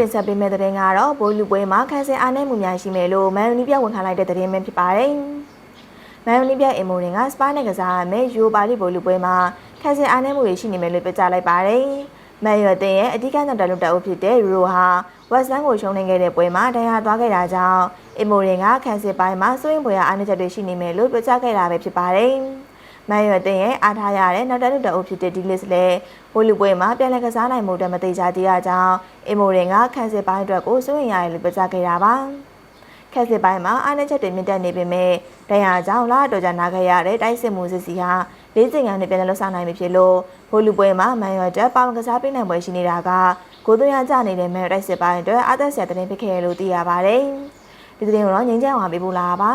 တင်ဆက်ပေးမယ့်သတင်းကတော့ဘိုးလူပွဲမှာခန်းစင်အားနည်းမှုများရှိမယ်လို့မန်ယူနီပြဝန်ခံလိုက်တဲ့သတင်းပဲဖြစ်ပါတယ်။မန်ယူနီပြအင်မိုရင်ကစပါးနဲ့ကစားရမယ့်ယူပါလီဘိုးလူပွဲမှာခန်းစင်အားနည်းမှုတွေရှိနေမယ်လို့ပြောကြားလိုက်ပါတယ်။မန်ယူအသင်းရဲ့အဓိကနောက်တလူတအုပ်ဖြစ်တဲ့ယူရိုဟာဝက်ဆန်ကိုရှုံးနေခဲ့တဲ့ပွဲမှာတရားသွားခဲ့တာကြောင့်အင်မိုရင်ကခန်းစင်ပိုင်းမှာစိုးရင်ပွဲအားနည်းချက်တွေရှိနေမယ်လို့ပြောကြားခဲ့တာပဲဖြစ်ပါတယ်။ မန်ရွယ်တင်ရဲ့အားထားရတဲ့နောက်တလူတအုပ်ဖြစ်တဲ့ဒီလစ်လည်းဘိုလီပွဲမှာပြန်လည်ကစားနိုင်မှုအတွက်မသေးချာသေးရကြောင်းအီမိုရင်ကခန်းစစ်ပိုင်းအတွက်ကိုစိုးရင်ရတယ်လို့ပြောကြားခဲ့တာပါခက်စစ်ပိုင်းမှာအားနည်းချက်တွေမြင့်တက်နေပေမဲ့ဒဏ်ရာကြောင့်လာတော့ကြနာခဲ့ရတဲ့တိုက်စစ်မှုစစ်စီဟာလေးစင်ကန်နဲ့ပြန်လည်လှုပ်ဆောင်နိုင်ပြီဖြစ်လို့ဘိုလီပွဲမှာမန်ရွယ်တက်ပေါင်ကစားပေးနိုင်ပွဲရှိနေတာကကိုသွင်းရကြနေတဲ့မဲတိုက်စစ်ပိုင်းအတွက်အားသက်စရာတင်ဖြစ်ခဲ့လို့သိရပါတယ်ဒီသတင်းကိုတော့ငင်းကြအောင်ပေးပို့လာပါ